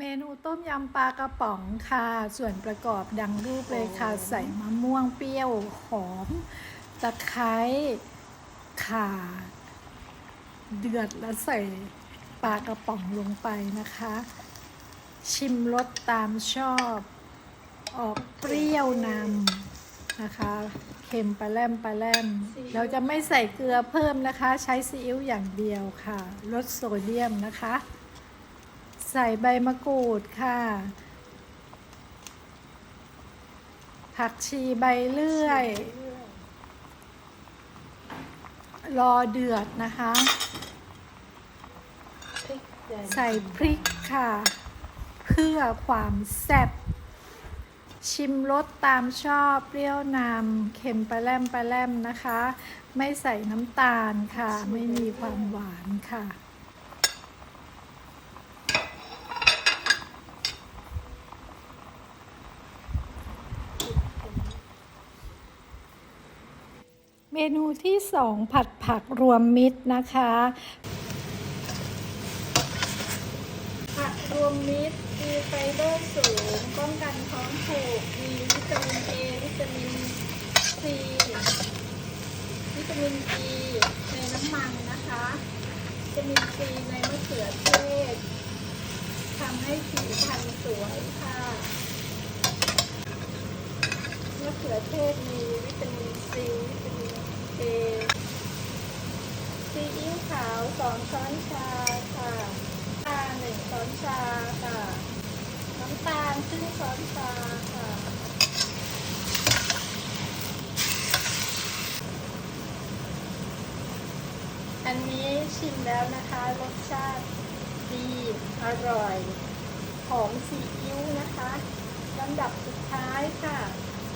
เมนูต้มยำปลากระป๋องค่ะ ส่วนประกอบดังรูปเลยค่ะ ใส่มะม่วงเปรี้ยวหอม ตะไคร้ข่า เดือดแล้วใส่ปลากระป๋องลงไปนะคะ ชิมรสตามชอบ ออกเปรี้ยวนำนะคะ เค็มปลาแรมปลาแรมเราจะไม่ใส่เกลือเพิ่มนะคะ ใช้ซีอิ๊วอย่างเดียวค่ะ ลดโซเดียมนะคะ ใส่ใบมะกรูดค่ะ ผักชีใบเลื่อย รอเดือดนะคะพริกแดงใส่พริกค่ะ เพื่อความแซ่บชิมรสตามชอบเปรี้ยวนำเค็มปลาแรมปลาแรมนะคะ ไม่ใส่น้ำตาลค่ะ ไม่มีความหวานค่ะ เมนูที่สองผัดผักรวมมิตรนะคะ ผักรวมมิตรมีไฟเบอร์สูงป้องกันท้องผูกมีวิตามินเอวิตามินซีวิตามินอีในน้ำมันนะคะวิตามินซีในมะเขือเทศทำให้ผิวพรรณสวยค่ะมะเขือเทศมีวิตามินซีวิตามิน เอซีอิ๊วขาวสองช้อนชาค่ะน้ำตาลหนึ่งช้อนชาค่ะ น้ำตาลครึ่งช้อนชาค่ะอันนี้ชิมแล้วนะคะรสชาติดี อร่อย หอมซีอิ๊วนะคะลำดับสุดท้ายค่ะ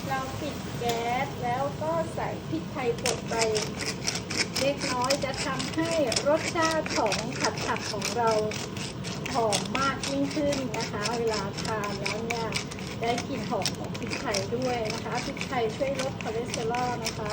เราปิดแก๊สแล้วก็ใส่พริกไทยป่นไปเล็กน้อยจะทำให้รสชาติของผัดผักของเราหอมมากยิ่งขึ้นนะคะ เวลาทานแล้วเนี่ยได้กลิ่นหอมของพริกไทยด้วยนะคะพริกไทยช่วยลดคอเลสเตอรอลนะคะ